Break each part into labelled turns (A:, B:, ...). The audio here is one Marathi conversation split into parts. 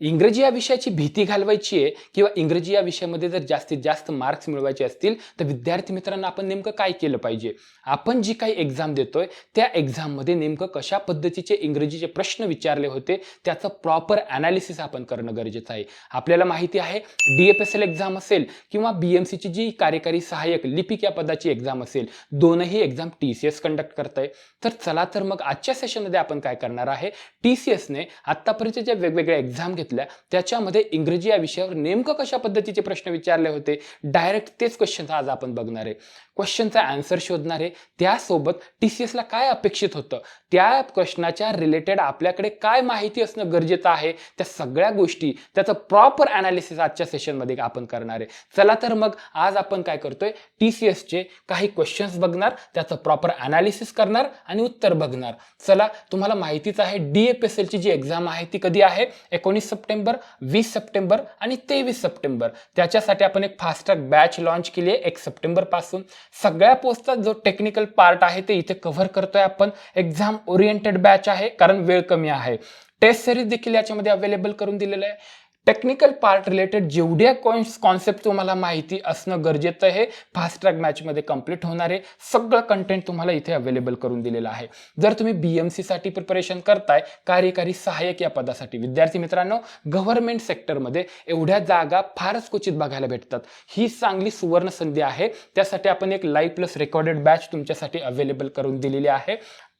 A: इंग्रजी या विषयाची भीती घालवायची आहे किंवा इंग्रजी या विषयामध्ये जर जास्तीत जास्त मार्क्स मिळवायचे असतील तर विद्यार्थी मित्रांना आपण नेमकं काय केलं पाहिजे? आपण जी काही एक्झाम देतोय त्या एक्झाममध्ये नेमकं कशा पद्धतीचे इंग्रजीचे प्रश्न विचारले होते त्याचं प्रॉपर ॲनालिसिस आपण करणं गरजेचं आहे. आपल्याला माहिती आहे D F S L exam असेल किंवा बी एम सीची जी कार्यकारी सहाय्यक लिपिक या पदाची एक्झाम असेल दोनही exam T C S conduct करत आहे तर चला तर मग आजच्या सेशनमध्ये आपण काय करणार आहे? टी सी एसने आत्तापर्यंत ज्या वेगवेगळ्या एक्झाम घेतल्या. त्याच्यामध्ये इंग्रजी या विषयावर नेमकं कशा पद्धतीचे प्रश्न विचारले होते? डायरेक्ट तेच क्वेश्चन आज आपण बघणार आहे. क्वेश्चनचा आन्सर शोधणार आहे. त्यासोबत टी सी एसला काय अपेक्षित होतं? त्या क्वेश्चनाच्या रिलेटेड आपल्याकडे काय माहिती असणं गरजेचं आहे? त्या सगळ्या गोष्टी त्याचं प्रॉपर अनालिसिस आजच्या सेशनमध्ये आपण करणार आहे. चला तर मग आज आपण काय करतोय? टी सी एसचे काही क्वेश्चन्स बघणार त्याचं प्रॉपर अनालिसिस करणार आणि उत्तर बघणार. चला तुम्हाला माहितीच आहे डी एफ एस एलची जी एक्झाम आहे ती कधी आहे? एकोणीस सप्टेंबर वीस सप्टेंबर आणि तेवीस सप्टेंबर. त्याच्यासाठी आपण एक फास्ट बॅच लॉन्च केली आहे एक सप्टेंबरपासून सगळ्या पोस्टचा जो टेक्निकल पार्ट आहे ते इथे कव्हर करतोय आपण. एक्झाम ओरिएंटेड बॅच आहे कारण वेळ कमी आहे. टेस्ट सिरीज देखील याच्यामध्ये अवेलेबल करून दिलेलं आहे. टेक्निकल पार्ट रिलेटेड जेवढ्या कॉन्स कॉन्सेप्ट तुम्हाला माहिती असणं गरजेचं आहे. फास्ट ट्रॅक मॅचमध्ये कंप्लीट होणार आहे. सगळं कंटेंट तुम्हाला इथे अवेलेबल करून दिलेलं आहे. जर तुम्ही बी एम सीसाठी प्रिपरेशन करताय कार्यकारी सहाय्यक या पदासाठी. विद्यार्थी मित्रांनो गव्हर्नमेंट सेक्टरमध्ये एवढ्या जागा फारच क्वचित बघायला भेटतात. ही चांगली सुवर्ण संधी आहे. त्यासाठी आपण एक लाईव्ह प्लस रेकॉर्डेड बॅच तुमच्यासाठी अवेलेबल करून दिलेली आहे.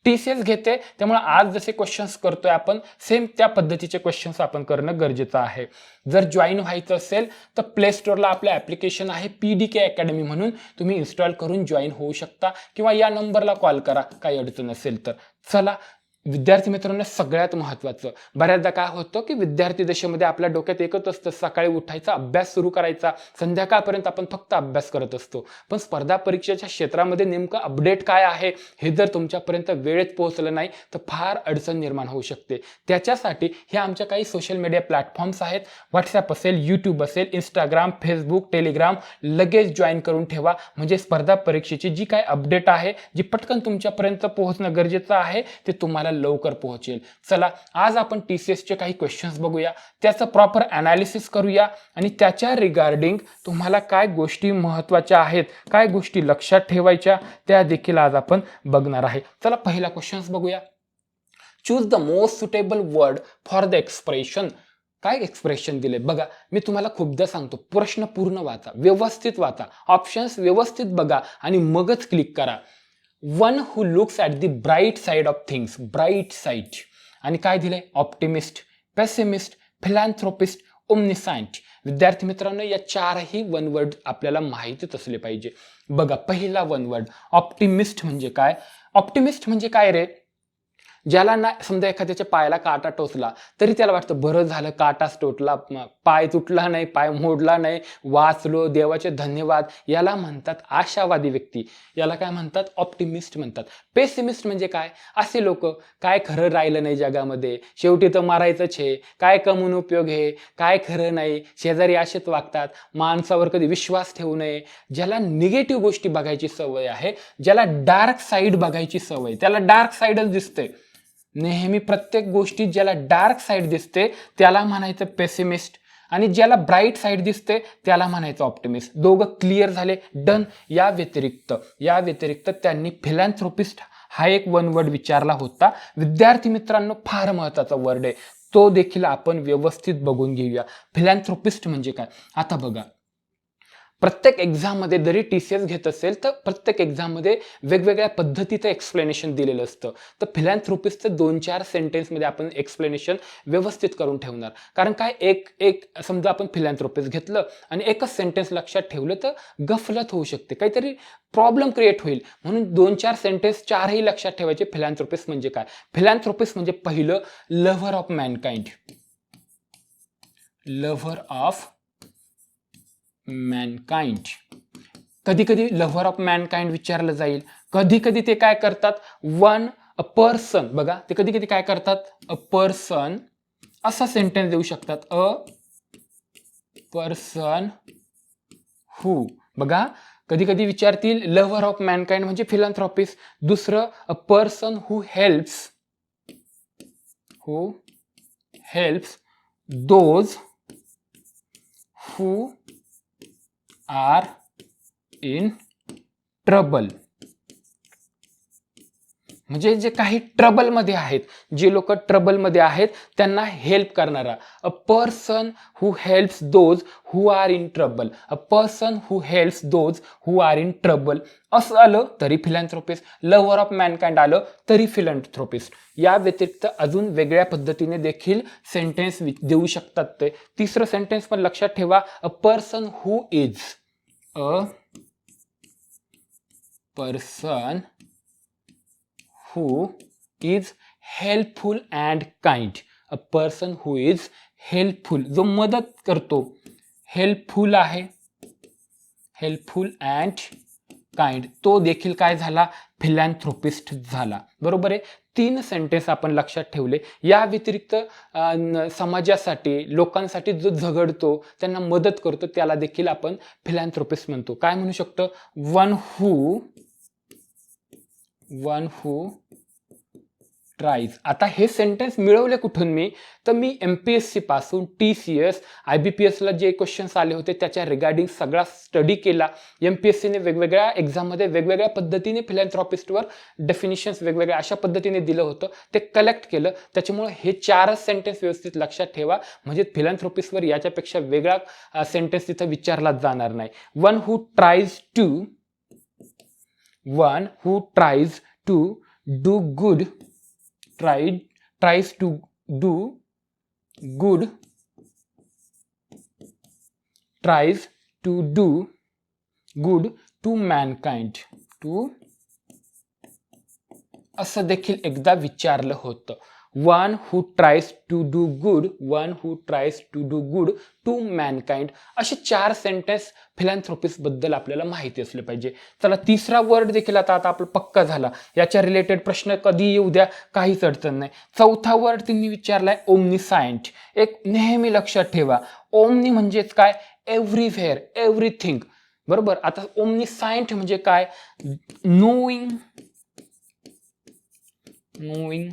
A: टी सी एस घेते त्यामुळे आज जसे क्वेश्चन्स करतोय आपण सेम त्या पद्धतीचे क्वेश्चन्स आपण करणं गरजेचं आहे. जर जॉईन व्हायचं असेल तर प्ले स्टोअरला आपलं ॲप्लिकेशन आहे पी डी के अकॅडमी म्हणून. तुम्ही इन्स्टॉल करून जॉईन होऊ शकता किंवा या नंबरला कॉल करा काही अडचण असेल तर. चला विद्यार्थी मित्रांनो सगळ्यात महत्त्वाचं. बऱ्याचदा काय होतं की विद्यार्थी दशेमध्ये आपल्या डोक्यात एकच असतं सकाळी उठायचा अभ्यास सुरू करायचा संध्याकाळपर्यंत आपण फक्त अभ्यास करत असतो. पण स्पर्धा परीक्षेच्या क्षेत्रामध्ये नेमकं अपडेट काय आहे हे जर तुमच्यापर्यंत वेळेत पोहोचलं नाही तर फार अडचण निर्माण होऊ शकते. त्याच्यासाठी ह्या आमच्या काही सोशल मीडिया प्लॅटफॉर्म्स आहेत. व्हॉट्सॲप असेल यूट्यूब असेल इंस्टाग्राम फेसबुक टेलिग्राम लगेच जॉईन करून ठेवा. म्हणजे स्पर्धा परीक्षेची जी काय अपडेट आहे जी पटकन तुमच्यापर्यंत पोहोचणं गरजेचं आहे ते तुम्हाला लवकर पोहोचेल. चला आज आपण टी सी एसचे काही क्वेश्चन्स बघूया. त्याचं प्रॉपर ॲनालिसिस करूया आणि त्याच्या रिगार्डिंग तुम्हाला काय गोष्टी महत्त्वाच्या आहेत काय गोष्टी लक्षात ठेवायच्या त्या देखील आज आपण बघणार आहे. चला पहिला क्वेश्चन्स बघूया. Choose the most suitable word for the expression काय एक्सप्रेशन दिले बघा मी तुम्हाला खूपदा सांगतो प्रश्न पूर्ण वाचा व्यवस्थित वाचा. ऑप्शन्स व्यवस्थित बघा आणि मगच क्लिक करा. One who looks at the bright side of things bright side आणि काय दिलं आहे ऑप्टिमिस्ट पेसिमिस्ट फिलॅन्थ्रोपिस्ट ओमनिसायंट विद्यार्थी मित्रांनो या चारही वन वर्ड आपल्याला माहितीच असले पाहिजे. बघा पहिला वन वर्ड ऑप्टिमिस्ट म्हणजे काय? ऑप्टिमिस्ट म्हणजे काय रे? ज्याला ना समजा एखाद्याच्या पायाला काटा टोचला तरी त्याला वाटतं बरं झालं काटाच टोटला पाय तुटला नाही पाय मोडला नाही वाचलो देवाचे धन्यवाद. याला म्हणतात आशावादी व्यक्ती. याला काय म्हणतात? ऑप्टिमिस्ट म्हणतात. पेसिमिस्ट म्हणजे काय? असे लोक काय खरं राहिलं नाही जगामध्ये? शेवटी तर मारायचंच आहे काय कमून उपयोग आहे काय खरं नाही? शेजारी असेच वागतात. माणसावर कधी विश्वास ठेवू नये. ज्याला निगेटिव्ह गोष्टी बघायची सवय आहे ज्याला डार्क साईड बघायची सवय त्याला डार्क साईडच दिसते नेहमी प्रत्येक गोष्टीत ज्याला डार्क साईड दिसते त्याला म्हणायचं पेसिमिस्ट आणि ज्याला ब्राईट साईड दिसते त्याला म्हणायचं ऑप्टिमिस्ट दोघं क्लिअर झाले डन या व्यतिरिक्त या व्यतिरिक्त त्यांनी फिलॅन्थ्रोपिस्ट हा एक वन वर्ड विचारला होता. विद्यार्थी मित्रांनो फार महत्त्वाचा वर्ड आहे. तो देखील आपण व्यवस्थित बघून घेऊया. फिलॅन्थ्रोपिस्ट म्हणजे काय? आता बघा. प्रत्येक एक्झाममध्ये जरी टी सी एस घेत असेल तर प्रत्येक एक्झाममध्ये वेगवेगळ्या पद्धतीचं एक्सप्लेनेशन दिलेलं असतं. तर फिलॅन्थ्रोपिस्टचं दोन चार सेंटेन्समध्ये आपण एक्सप्लेनेशन व्यवस्थित करून ठेवणार. कारण काय? एक एक समजा आपण फिलॅन्थ्रोपिस्ट घेतलं आणि एकच सेंटेन्स लक्षात ठेवलं तर गफलत होऊ शकते. काहीतरी प्रॉब्लेम क्रिएट होईल. म्हणून दोन चार सेंटेन्स चारही लक्षात ठेवायचे फिलॅन्थ्रोपिस्ट म्हणजे काय? फिलॅन्थ्रोपिस्ट म्हणजे पहिलं lover of mankind lover of mankind कधी कधी लव्हर ऑफ मॅनकाइंड विचारलं जाईल. कधी कधी ते काय करतात? वन अ पर्सन बघा ते कधी कधी काय करतात? अ पर्सन असा सेंटेन्स देऊ शकतात. अ पर्सन हू बघा कधी कधी विचारतील लव्हर ऑफ मॅनकाइंड म्हणजे फिलॉन्थ्रॉपिस्ट दुसरं a person who helps who helps those who are in trouble म्हणजे जे काही ट्रबलमध्ये आहेत जे लोक ट्रबलमध्ये आहेत त्यांना हेल्प करणारा. A person who helps those who are in trouble a person who helps those who are in trouble असं आलं तरी फिलॅन्थ्रोपिस्ट लव्हर ऑफ मॅनकाइंड आलं तरी फिलॅन्थ्रोपिस्ट या व्यतिरिक्त अजून वेगळ्या पद्धतीने देखील सेंटेन्स देऊ शकतात ते. तिसरं सेंटेन्स पण लक्षात ठेवा. A person who is a person who is helpful and kind. A person who is helpful. जो मदत करतो. हेल्पफुल आहे. हेल्पफुल अँड काइंड तो देखील काय झाला? फिलॅन्थ्रोपिस्ट झाला. बरोबर आहे? तीन सेंटेन्स आपण लक्षात ठेवले. या व्यतिरिक्त समाजासाठी लोकांसाठी जो झगडतो त्यांना मदत करतो त्याला देखील आपण फिलॅन्थ्रोपिस्ट म्हणतो. काय म्हणू शकतो? One who one who tries आता हे सेंटेन्स मिळवले कुठून मी? तर मी एम पी एस सी पासून T C S I B P एसला जे क्वेश्चन्स आले होते त्याच्या रिगार्डिंग सगळा स्टडी केला. एम पी एस सीने वेगवेगळ्या एक्झाममध्ये वेगवेगळ्या पद्धतीने फिलॅन्थ्रॉपिस्टवर डेफिनिशन्स वेगवेगळ्या अशा पद्धतीने दिलं होतं. ते कलेक्ट केलं. त्याच्यामुळे हे चारच सेंटेन्स व्यवस्थित लक्षात ठेवा. म्हणजे फिलॅन्थ्रॉपिस्टवर याच्यापेक्षा वेगळा सेंटेन्स तिथं विचारला जाणार नाही. One who tries to one who tries to do good tried tries to do good tries to do good to mankind to असं देखील एकदा विचारलं होतं one who tries to do good one who tries to do good to mankind असे चार सेंटेन्स फिलॅन्थ्रोपिस्टबद्दल आपल्याला माहिती असले पाहिजे. चला तिसरा वर्ड देखील आता आता आपला पक्का झाला. याच्या रिलेटेड प्रश्न कधी येऊ द्या काहीच अडचण नाही. चौथा वर्ड त्यांनी विचारलाय ओमनी सायंट एक नेहमी लक्षात ठेवा. ओमनी म्हणजेच काय? एव्हरीव्हेअर एव्हरीथिंग बरोबर? आता ओमनी सायंट म्हणजे काय? नोईंग नोईंग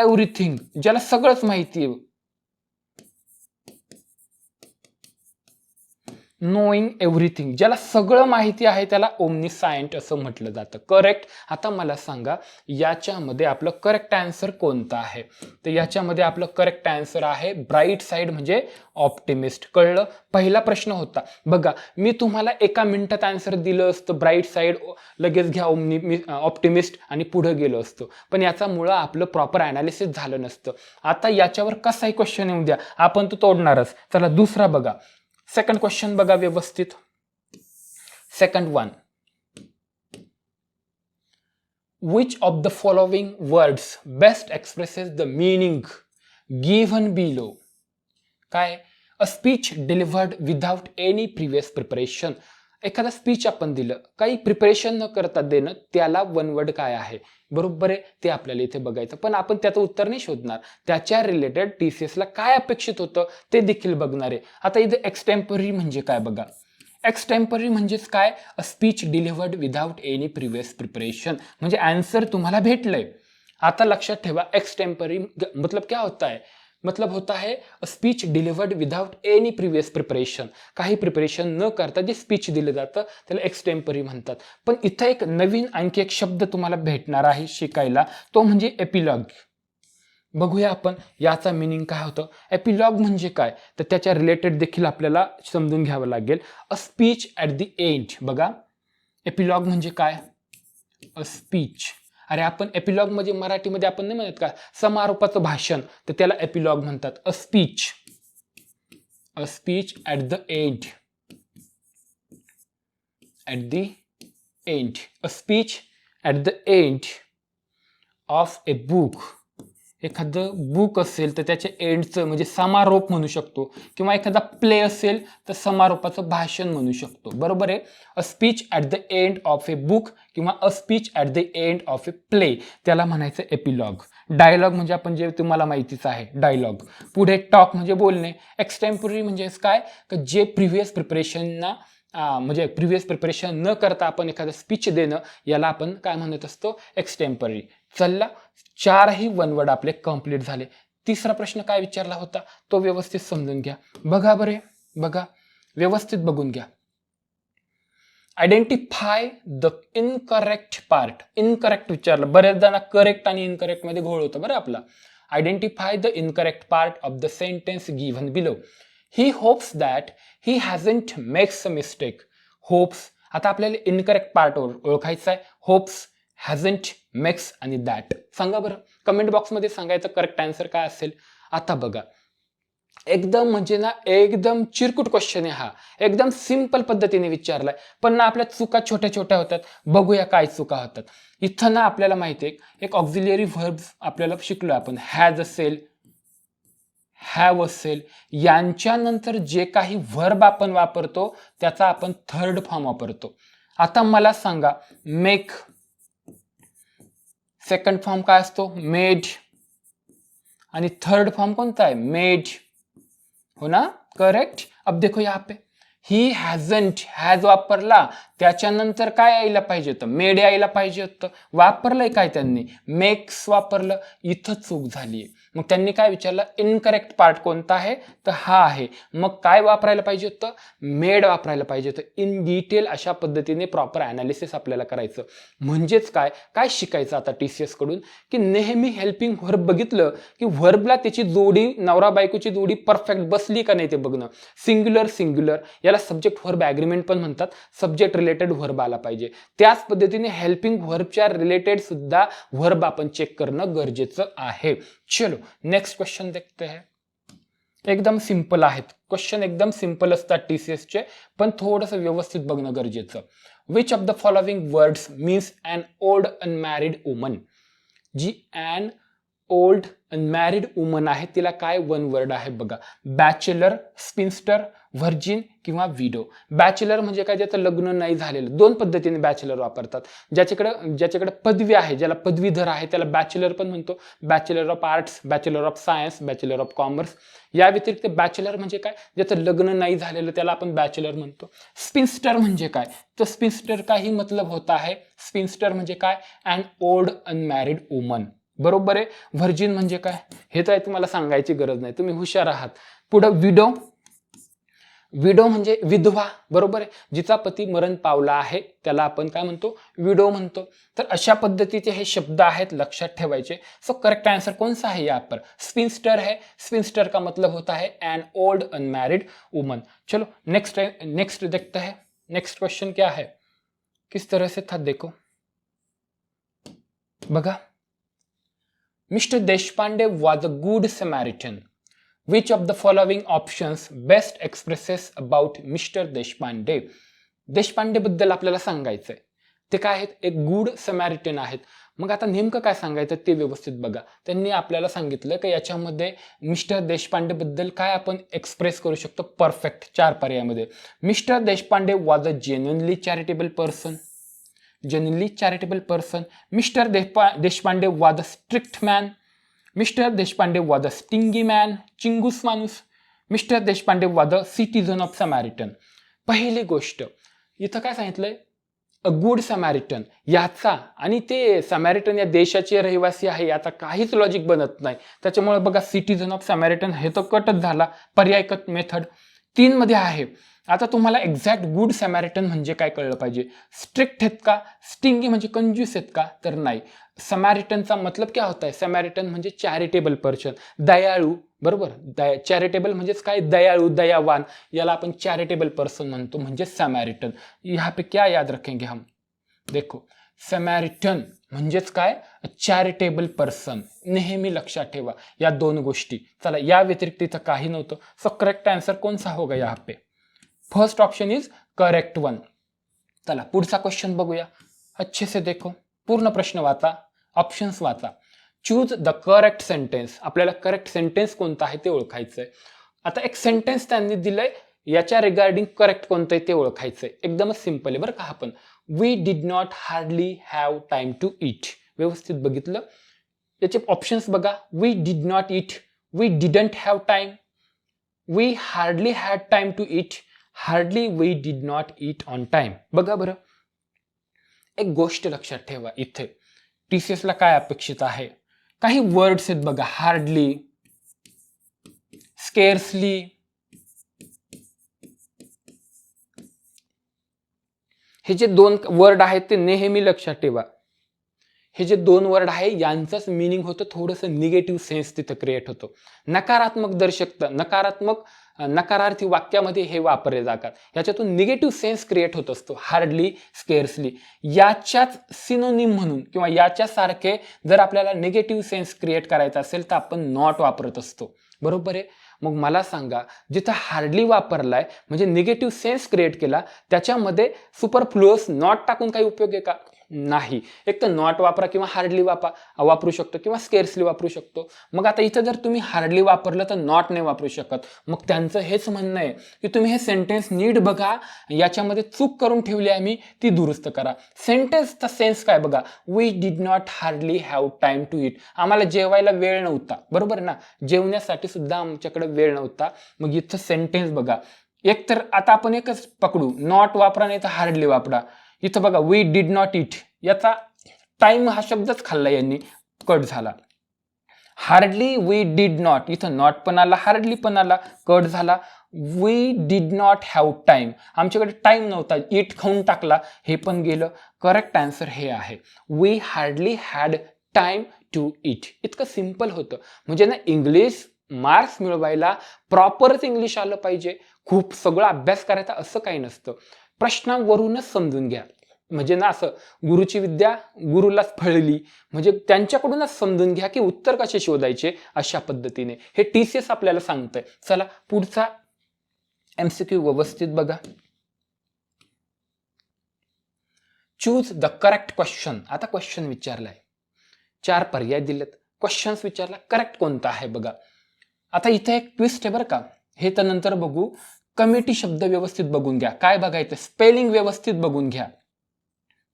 A: एव्हरीथिंग ज्याला सगळंच माहिती आहे नोईंग एव्हरीथिंग ज्याला सगळं माहिती आहे त्याला ओमनी सायंट असं म्हटलं जातं. करेक्ट आता मला सांगा याच्यामध्ये आपलं करेक्ट आन्सर कोणतं आहे? तर याच्यामध्ये आपलं करेक्ट आन्सर आहे ब्राईट साईड म्हणजे ऑप्टिमिस्ट कळलं? पहिला प्रश्न होता. बघा मी तुम्हाला एका मिनिटात आन्सर दिलं असतं ब्राईट साईड लगेच घ्या ओमनी ऑप्टिमिस्ट आणि पुढं गेलो असतो. पण याचा मुळं आपलं प्रॉपर ॲनालिसिस झालं नसतं. आता याच्यावर कसाही क्वेश्चन येऊ द्या आपण तो तोडणारच. चला दुसरा बघा. सेकंड क्वेश्चन बघा व्यवस्थित second one which of the following words best expresses the meaning given below काय a speech delivered without any previous preparation एखादा स्पीच आपण दिलं काही प्रिपरेशन न करता देणं त्याला वन वर्ड काय आहे? बरोबर आहे? ते आपल्याला इथे बघायचं. पण आपण त्याचं उत्तर नाही शोधणार. त्याच्या रिलेटेड टी सी एसला काय अपेक्षित होतं ते देखील बघणार आहे. आता इथे एक्सटेम्पररी म्हणजे काय बघा? एक्सटेम्पररी म्हणजेच काय? A speech delivered without any previous preparation म्हणजे आन्सर तुम्हाला भेटलंय. आता लक्षात ठेवा एक्सटेम्पररी मतलब क्या होता है? मतलब होता है speech delivered without any previous preparation काही प्रिपरेशन न करता जे स्पीच दिलं जातं त्याला एक्सटेम्परी म्हणतात. पण इथं एक नवीन आणखी एक शब्द तुम्हाला भेटणार आहे शिकायला. तो म्हणजे एपिलॉग बघूया आपण याचा मिनिंग काय होतं. एपिलॉग म्हणजे काय? तर त्याच्या रिलेटेड देखील आपल्याला समजून घ्यावं लागेल. A speech at the end बघा. एपिलॉग म्हणजे काय? अ स्पीच अरे आपण एपिलॉग म्हणजे मराठीमध्ये आपण नाही म्हणत का? समारोपाचं भाषण. तर त्याला एपिलॉग म्हणतात. A speech a speech at the end at the end a speech at the end of a book एखादं बुक असेल तर त्याच्या एंडचं म्हणजे समारोप म्हणू शकतो. किंवा एखादा प्ले असेल तर समारोपाचं भाषण म्हणू शकतो. बरोबर आहे? A speech at the end of a book किंवा a speech at the end of a play त्याला म्हणायचं एपिलॉग डायलॉग म्हणजे आपण जे तुम्हाला माहितीच आहे डायलॉग पुढे टॉक म्हणजे बोलणे. एक्सटेम्पररी म्हणजेच काय? तर जे प्रिव्हियस प्रिपरेशनना म्हणजे प्रिव्हियस प्रिपरेशन न करता आपण एखादं स्पीच देणं याला आपण काय म्हणत असतो? एक्सटेम्पररी चलला. चारही वनवड आपले कंप्लीट झाले. तिसरा प्रश्न काय विचारला होता? तो व्यवस्थित समजून घ्या. बघा बरे. बघा. व्यवस्थित बघून घ्या. Identify the incorrect part incorrect विचारलं. बऱ्याच जणांना करेक्ट आणि इनकरेक्टमध्ये घोळ होतं बरं आपला. Identify the incorrect part of the sentence given below he hopes that he hasn't makes a mistake hopes आता आपल्याला इनकरेक्ट पार्ट ओळखायचा आहे. होप्स हॅझंट मेक्स आणि दॅट सांगा बरं कमेंट बॉक्समध्ये सांगायचं करेक्ट आन्सर काय असेल? आता बघा. एकदम म्हणजे ना एकदम चिरकुट क्वेश्चन आहे हा. एकदम सिंपल पद्धतीने विचारलाय. पण ना आपल्या चुका छोट्या छोट्या होतात. बघूया काय चुका होतात. इथं ना आपल्याला माहिती आहे एक ऑक्झिलियरी व्हर्ब आपल्याला शिकलो आपण. हॅज असेल हॅव असेल यांच्यानंतर जे काही व्हर्ब आपण वापरतो त्याचा आपण थर्ड फॉर्म वापरतो. आता मला सांगा मेक सेकंड फॉर्म काय असतो? मेड आणि थर्ड फॉर्म कोणता आहे? मेड हो ना? करेक्ट अब देखो यहाँ पे. ही हॅजंट हॅज वापरला. त्याच्यानंतर काय यायला पाहिजे होतं? मेड यायला पाहिजे होतं. वापरलंय काय त्यांनी? मेक्स वापरलं. इथं चूक झाली मग त्यांनी काय विचारलं? इनकरेक्ट पार्ट कोणता आहे? तर हा आहे. मग काय वापरायला पाहिजे होतं? मेड वापरायला पाहिजे होतं. इन डिटेल अशा पद्धतीने प्रॉपर ॲनालिसिस आपल्याला करायचं. म्हणजेच काय? काय शिकायचं आता टी सी एसकडून की नेहमी हेल्पिंग व्हर्ब बघितलं की व्हर्बला त्याची जोडी नवरा बायकोची जोडी परफेक्ट बसली का नाही ते बघणं? सिंग्युलर सिंग्युलर याला सब्जेक्ट व्हर्ब ॲग्रीमेंट पण म्हणतात. सब्जेक्ट रिलेटेड व्हर्ब आला पाहिजे. त्याच पद्धतीने हेल्पिंग व्हर्बच्या रिलेटेड सुद्धा व्हर्ब आपण चेक करणं गरजेचं आहे. चलो. नेक्स्ट क्वेश्चन देखते हैं. एकदम सिंपल आहेत. क्वेश्चन एकदम सिंपल असतात टी सी एसचे पण थोडंसं व्यवस्थित बघणं गरजेचं. Which of the following words means an old unmarried woman G an old unmarried woman आहे तिला काय वन वर्ड आहे बघा. बॅचलर स्पिन्स्टर व्हर्जिन किंवा विडो बॅचलर म्हणजे काय? ज्याचं लग्न नाही झालेलं. दोन पद्धतीने बॅचलर वापरतात. ज्याच्याकडं ज्याच्याकडे पदवी आहे ज्याला पदवीधर आहे त्याला बॅचलर पण म्हणतो. Bachelor of arts bachelor of science bachelor of commerce. या व्यतिरिक्त बॅचलर म्हणजे काय? ज्याचं लग्न नाही झालेलं त्याला आपण बॅचलर म्हणतो. स्पिन्स्टर म्हणजे काय? तर स्पिन्स्टर काही मतलब होता आहे. स्पिन्स्टर म्हणजे काय? And old unmarried woman. बरोबर आहे? व्हर्जिन म्हणजे काय? हे तर तुम्हाला सांगायची गरज नाही. तुम्ही हुशार आहात. पुढं विडो विडो म्हणजे विधवा बरोबर आहे? जिचा पती मरण पावला आहे त्याला आपण काय म्हणतो? विडो म्हणतो. तर अशा पद्धतीचे हे शब्द आहेत लक्षात ठेवायचे. सो करेक्ट आंसर कोणसा आहे है पर? स्पिनस्टर है स्पिनस्टर का मतलब होता है एन ओल्ड अनमैरिड वुमन चलो नेक्स्ट नेक्स्ट देखते हैं. नेक्स्ट क्वेश्चन क्या है? किस तरह से था देखो। बघा. Mister Deshpande was a good Samaritan which of the following options best expresses about mister Deshpande? देशपांडेबद्दल आपल्याला सांगायचं आहे ते काय आहेत? एक गुड समॅरिटन आहेत. मग आता नेमकं काय सांगायचं ते व्यवस्थित बघा. त्यांनी आपल्याला सांगितलं की याच्यामध्ये मिस्टर देशपांडेबद्दल काय आपण एक्सप्रेस करू शकतो? परफेक्ट चार पर्यायामध्ये. Mister Deshpande was a genuinely charitable person genuinely charitable person mister देशपा Deshpande was a strict man mister Deshpande was a stingy man चिंगूस माणूस. Mister Deshpande was a citizen of Samaritan पहिली गोष्ट इथं काय सांगितलंय? अ गुड समॅरिटन याचा आणि ते समॅरिटन या देशाचे रहिवासी आहे याचा काहीच लॉजिक बनत नाही. त्याच्यामुळे बघा सिटीझन ऑफ समॅरिटन हे तर कटच झाला पर्याय कट मेथड तीनमध्ये आहे आता तुम्हाला एक्झॅक्ट गुड सॅमॅरिटन म्हणजे काय कळलं पाहिजे? स्ट्रिक्ट आहेत का? स्टिंगी म्हणजे कंज्यूस आहेत का? तर नाही. समॅरिटनचा मतलब क्या होता है? समॅरिटन म्हणजे चॅरिटेबल पर्सन दयाळू बरोबर? दया चॅरिटेबल म्हणजेच काय? दयाळू दयावान. याला आपण चॅरिटेबल पर्सन म्हणतो म्हणजे समॅरिटन यहाँ पे क्या याद रखेंगे हम? देखो समॅरिटन म्हणजेच काय? चॅरिटेबल पर्सन नेहमी लक्षात ठेवा या दोन गोष्टी. चला या व्यतिरिक्त इथं काही नव्हतं. सो करेक्ट आन्सर कोणसा सा होगा यहाँ पे? First option is correct one चला पुढचा क्वेश्चन बघूया. अच्छे से देखो. पूर्ण प्रश्न वाचा. ऑप्शन्स वाचा. चूज द करेक्ट सेंटेन्स आपल्याला करेक्ट सेंटेन्स कोणता आहे ते ओळखायचं आहे आता एक सेंटेन्स त्यांनी दिलंय याच्या रिगार्डिंग करेक्ट कोणतं आहे ते ओळखायचंय. एकदमच सिंपल आहे बरं का आपण we did not hardly have time to eat व्यवस्थित बघितलं. याचे ऑप्शन्स बघा. We did not eat we didn't have time we hardly had time to eat hardly we did not eat on time बघा बरं. एक गोष्ट लक्षात ठेवा इथे. टी सी एसला काय अपेक्षित आहे? काही वर्ड्स आहेत बघा हार्डली स्केअर्सली हे जे दोन वर्ड आहेत ते नेहमी लक्षात ठेवा. हे जे दोन वर्ड आहे यांचंच मिनिंग होतं थोडंसं निगेटिव्ह सेन्स तिथं क्रिएट होतो. नकारात्मक दर्शकता नकारात्मक नकारार्थी वाक्यामध्ये हे वापरले जातात. याच्यातून निगेटिव्ह सेन्स क्रिएट होत असतो हार्डली स्केअर्सली याच्याच सिनोनिम म्हणून किंवा याच्यासारखे जर आपल्याला निगेटिव्ह सेन्स क्रिएट करायचा असेल तर आपण नॉट वापरत असतो. बरोबर आहे? मग मला सांगा जिथं हार्डली वापरलाय म्हणजे निगेटिव्ह सेन्स क्रिएट केला त्याच्यामध्ये सुपरफ्लुअस नॉट टाकून काही उपयोग आहे का? नाही. एक तर नॉट वापरा किंवा हार्डली वापरा वापरू शकतो किंवा स्केर्सली वापरू शकतो. मग आता इथं जर तुम्ही हार्डली वापरलं तर नॉट नाही वापरू शकत. मग त्यांचं हेच म्हणणं आहे की तुम्ही हे सेंटेन्स नीट बघा. याच्यामध्ये चूक करून ठेवली आहे मी ती दुरुस्त करा. सेंटेन्सचा सेन्स काय बघा? We did not hardly have time to eat आम्हाला जेवायला वेळ नव्हता. बरोबर ना? जेवण्यासाठी सुद्धा आमच्याकडे वेळ नव्हता. मग इथं सेंटेन्स बघा. एक तर आता आपण एकच पकडू. नॉट वापरा नाही तर हार्डली वापरा. इथं बघा वी डीड नॉट इट याचा टाइम हा शब्दच खाल्ला यांनी. कट झाला. हार्डली वी डीड नॉट इथं नॉट पण आला हार्डली पण आला कट झाला. We did not have time आमच्याकडे टाईम नव्हता. इट खाऊन टाकला हे पण गेलं. करेक्ट आन्सर हे आहे. We hardly had time to eat इतकं सिंपल होतं. म्हणजे ना इंग्लिश मार्क्स मिळवायला प्रॉपरच इंग्लिश आलं पाहिजे. खूप सगळं अभ्यास करायचा असं काही नसतं. प्रश्नावरूनच समजून घ्या. म्हणजे ना असं गुरुची विद्या गुरुलाच फळली म्हणजे त्यांच्याकडूनच समजून घ्या की उत्तर कसे शोधायचे अशा पद्धतीने. हे टी सी एस आपल्याला सांगतंय. चला पुढचा एमसीक्यू व्यवस्थित बघा. चूज द करेक्ट क्वेश्चन आता क्वेश्चन विचारलाय. चार पर्याय दिलेत. क्वेश्चन्स विचारला करेक्ट कोणता आहे बघा. आता इथे एक ट्विस्ट आहे बरं का. हे तर नंतर बघू. कमिटी शब्द व्यवस्थित बघून घ्या. काय बघायचं स्पेलिंग व्यवस्थित बघून घ्या.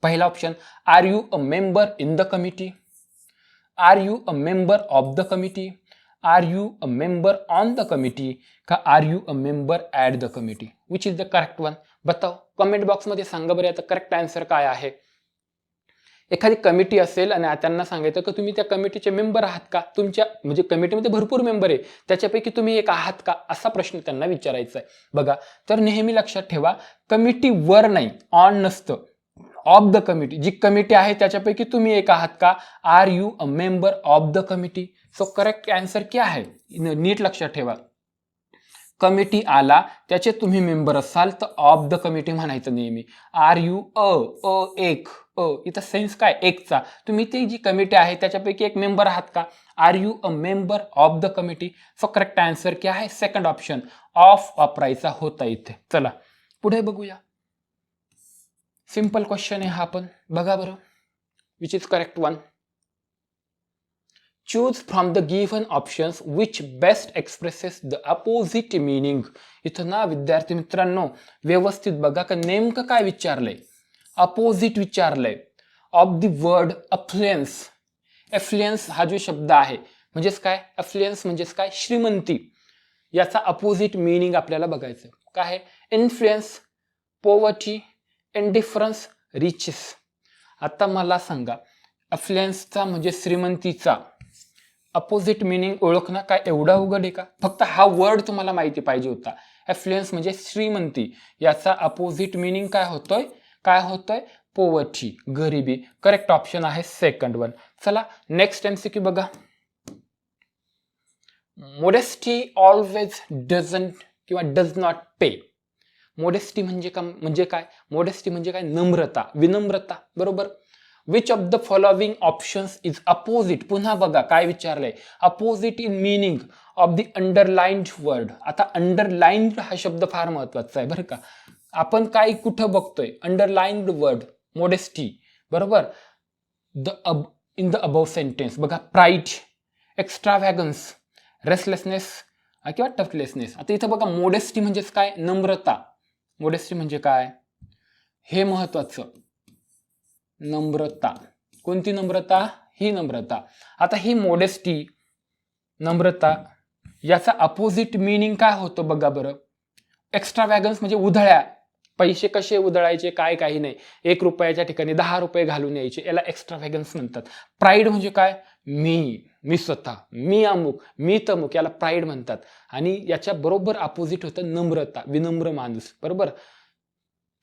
A: पहिला option are you a member in the committee are you a member of the committee are you a member on the committee का are you a member at the committee which is the correct one बताओ. कमेंट बॉक्समध्ये सांगा बरं आता करेक्ट आन्सर काय आहे. एखादी कमिटी असेल आणि त्यांना सांगायचं की तुम्ही त्या कमिटीचे मेंबर आहात का? तुमच्या म्हणजे कमिटीमध्ये भरपूर मेंबर आहे. त्याच्यापैकी तुम्ही एक आहात का? असा प्रश्न त्यांना विचारायचा आहे. बघा तर नेहमी लक्षात ठेवा कमिटी वर नाही ऑन नसतं. ऑफ द कमिटी जी कमिटी आहे त्याच्यापैकी तुम्ही एक आहात का? Are you a member of the committee so correct answer क्या आहे? नीट लक्षात ठेवा. कमिटी आला त्याचे तुम्ही मेंबर असाल तर ऑफ द कमिटी म्हणायचं नेहमी. आर यू अ एक? इथं सेन्स काय एकचा तुम्ही ती जी कमिटी आहे त्याच्यापैकी एक मेंबर आहात का? Are you a member of the committee so correct answer क्या आहे सेकंड ऑप्शन ऑफ वापरायचा होता इथे. चला पुढे बघूया. सिंपल क्वेश्चन आहे हा आपण बघा बरं. Which is correct one choose from the given options which best expresses the opposite meaning इथं ना विद्यार्थी मित्रांनो व्यवस्थित बघा का नेमकं काय विचारलंय. Opposite विचारलंय. Of the word affluence effluence हा जो शब्द आहे म्हणजेच काय? अफ्लुएन्स म्हणजेच काय? श्रीमंती. याचा अपोजिट मिनिंग आपल्याला बघायचं काय आहे? इन्फ्लुएन्स पोवर्टी इंडिफरन्स रिचेस आता मला सांगा अफ्लुएन्सचा म्हणजे श्रीमंतीचा अपोजिट मिनिंग ओळखणं काय एवढा उघड आहे का? फक्त हा वर्ड तुम्हाला माहिती पाहिजे होता. ॲफ्लुएन्स म्हणजे श्रीमंती. याचा अपोजिट मिनिंग काय होतोय? काय होतंय? पोवर्टी गरिबी. करेक्ट ऑप्शन आहे सेकंड वन चला नेक्स्ट एमसीक्यू सी बघा. मोडेस्टी ऑलवेज डझंट किंवा डज नॉट पे मोडेस्टी म्हणजे का म्हणजे काय? मोडेस्टी म्हणजे काय? नम्रता विनम्रता बरोबर? Which of the following options is opposite पुन्हा बघा काय विचारलंय? Opposite in meaning of the underlined word आता अंडरलाइन्ड हा शब्द फार महत्त्वाचा आहे बरं का? आपण काय कुठं बघतोय? अंडरलाइन्ड वर्ड मोडेस्टी बरोबर? The ab in the above sentence बघा प्राईड एक्स्ट्राव्हॅगन्स रेसलेसनेस किंवा टफलेसनेस आता इथं बघा मोडेस्टी म्हणजेच काय? नम्रता. मोडेस्टी म्हणजे काय? हे महत्वाचं. नम्रता. कोणती नम्रता? ही नम्रता. आता ही मोडेस्टी नम्रता याचा अपोजिट मिनिंग काय होतं बघा बरं? एक्स्ट्रा वॅगन्स म्हणजे उधळ्या. पैसे कसे उधळायचे काय काही नाही. एक रुपयाच्या ठिकाणी दहा रुपये घालून यायचे. याला एक्स्ट्रा व्हॅगन्स म्हणतात. प्राईड म्हणजे काय? मी मी स्वतः मी अमुक मी तमुक याला प्राईड म्हणतात. आणि याच्या बरोबर अपोजिट होतं नम्रता विनम्र माणूस. बरोबर?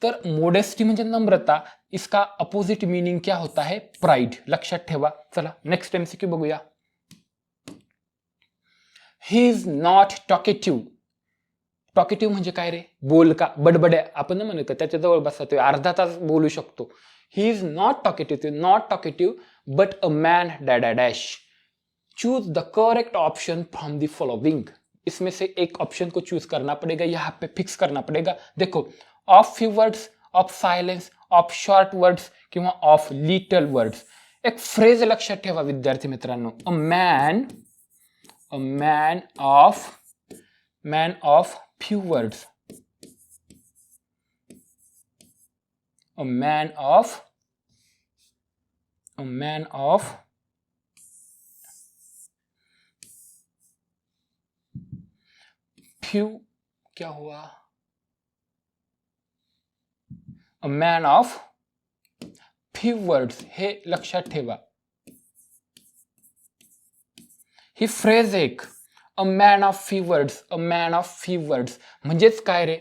A: तर मोडेस्टी म्हणजे नम्रता इसका अपोजिट मीनिंग क्या होता है? प्राईड लक्षात ठेवा. चला नेक्स्ट एमसीक्यू बघूया. He is not talkative talkative म्हणजे काय रे? बोल बोलका बडबड्या आपण ना म्हणत त्याच्याजवळ बसा तो अर्धा तास बोलू शकतो. He is not talkative not talkative but a man डैडा dash choose the correct option from the following इसमें से एक ऑप्शन को चूज़ करना पड़ेगा. यहाँ पे फिक्स करना पड़ेगा. देखो of few words of silence of short words किंवा ऑफ़ लिटल वर्ड्स एक फ्रेज लक्षात ठेवा विद्यार्थी मित्रांनो. A man a man of man of few words. A man of a man of few क्या हुआ? A man of few words हे लक्षात ठेवा. ही फ्रेज एक. A man of few words a man of few words म्हणजेच काय रे?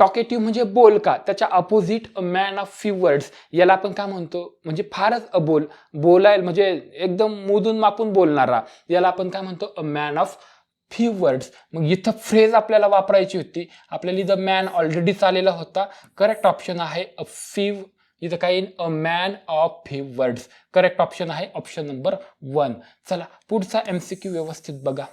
A: टॉकेटिव्ह म्हणजे बोल का? त्याच्या opposite a man of few words याला आपण काय म्हणतो? म्हणजे फारच अबोल. बोलायला म्हणजे एकदम मोदून मापून बोलणारा. याला आपण काय म्हणतो? A man of few words मग इथं फ्रेज आपल्याला वापरायची होती. आपल्याला इथं मॅन ऑलरेडी चालेला होता. करेक्ट ऑप्शन आहे अ फ्यू इथं काय a man of few words correct option आहे ऑप्शन नंबर वन चला पुढचा एम सी क्यू व्यवस्थित बघा.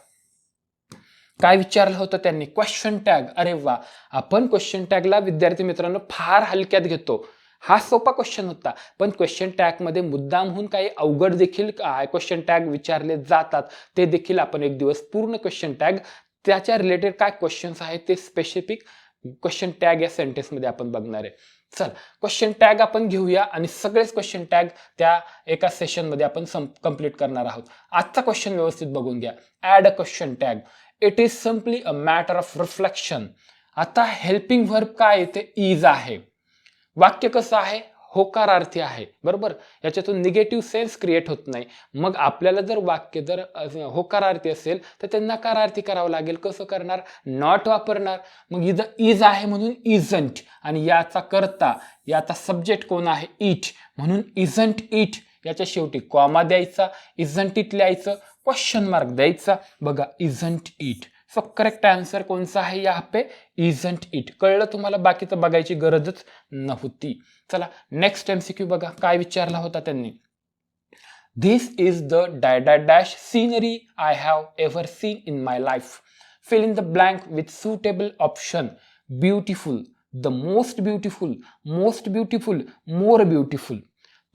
A: काय विचारलं होतं त्यांनी? क्वेश्चन टॅग अरे वा. आपण क्वेश्चन टॅगला विद्यार्थी मित्रांनो फार हलक्यात घेतो. हा सोपा क्वेश्चन होता. पण क्वेश्चन टॅगमध्ये मुद्दामहून काही अवघड देखील क्वेश्चन टॅग विचारले जातात. ते देखील आपण एक दिवस पूर्ण क्वेश्चन टॅग त्याच्या रिलेटेड काय क्वेश्चन्स आहेत ते स्पेसिफिक क्वेश्चन टॅग या सेंटेन्समध्ये आपण बघणार आहे. चल क्वेश्चन टॅग आपण घेऊया आणि सगळेच क्वेश्चन टॅग त्या एका सेशनमध्ये आपण कंप्लीट करणार आहोत. आजचा क्वेश्चन व्यवस्थित बघून घ्या. Add a question tag it is simply a matter of reflection आता हेल्पिंग व्हर्ब काय ते इज आहे. वाक्य कसं आहे? होकारार्थी आहे. बरोबर? याच्यातून निगेटिव्ह सेन्स क्रिएट होत नाही. मग आपल्याला जर वाक्य जर होकारार्थी असेल तर ते नकारार्थी करावं लागेल. कसं करणार? नॉट वापरणार. मग इज इज आहे म्हणून इजंट आणि याचा करता याचा सब्जेक्ट कोण आहे? इट म्हणून इजंट इट याच्या शेवटी कॉमा द्यायचा इजंट इट लिहायचं. क्वेश्चन मार्क द्यायचा. बघा isn't it so correct answer कोणचा आहे या पे इझंट इट कळलं तुम्हाला? बाकीचं बघायची गरजच नव्हती. चला नेक्स्ट एमसीक्यू बघा. काय विचारला होता त्यांनी? This is the डायडा dash scenery I have ever seen in my life fill in the blank with suitable option beautiful the most beautiful most beautiful more beautiful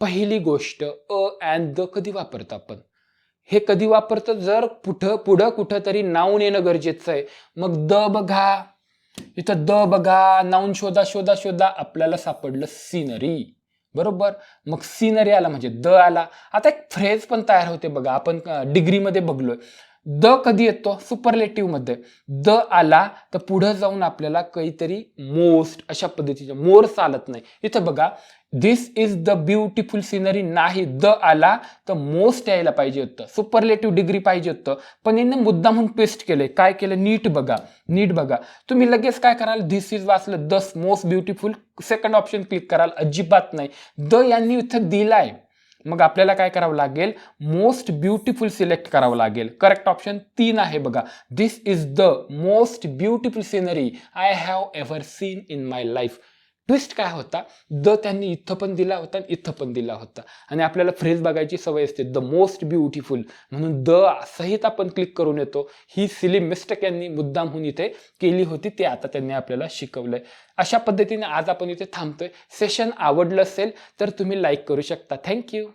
A: पहिली गोष्ट अ अँड द कधी वापरतो आपण? हे कधी वापरतं जर कुठं पुढं कुठं तरी नाऊन येणं गरजेचं आहे. मग द बघा. इथं द बघा. नाऊन शोधा शोधा शोधा. आपल्याला सापडलं सीनरी. बरोबर? मग सीनरी आला म्हणजे द आला. आता एक फ्रेज पण तयार होते बघा. आपण डिग्रीमध्ये बघलोय. द कधी येतो? सुपरलेटिव्हमध्ये द आला तर पुढं जाऊन आपल्याला काहीतरी मोस्ट अशा पद्धतीचे मोर चालत नाही. इथं बघा. This is the beautiful scenery नाही द आला तर मोस्ट यायला पाहिजे होतं. सुपरलेटिव्ह डिग्री पाहिजे होतं. पण यांनी मुद्दा म्हणून पेस्ट केलंय. काय केलं? नीट बघा. नीट बघा. तुम्ही लगेच काय कराल? दिस इज वाचलं. This most beautiful second option click कराल. अजिबात नाही. द यांनी इथं दिलाय. मग आपल्याला काय करावं लागेल? मोस्ट ब्युटिफुल सिलेक्ट करावं लागेल. करेक्ट ऑप्शन तीन आहे बघा. This is the most beautiful scenery I have ever seen in my life twist काय होता? द त्यांनी इथं पण दिला होता आणि इथं पण दिला होता. आणि आपल्याला फ्रेज बघायची सवय असते द मोस्ट ब्युटिफुल म्हणून द सहित आपण क्लिक करून येतो. ही सिली मिस्टेक यांनी मुद्दामहून इथे केली होती ते आता त्यांनी आपल्याला शिकवलंय. अशा पद्धतीने आज आपण इथे थांबतोय. सेशन आवडलं असेल तर तुम्ही लाईक करू शकता. थँक्यू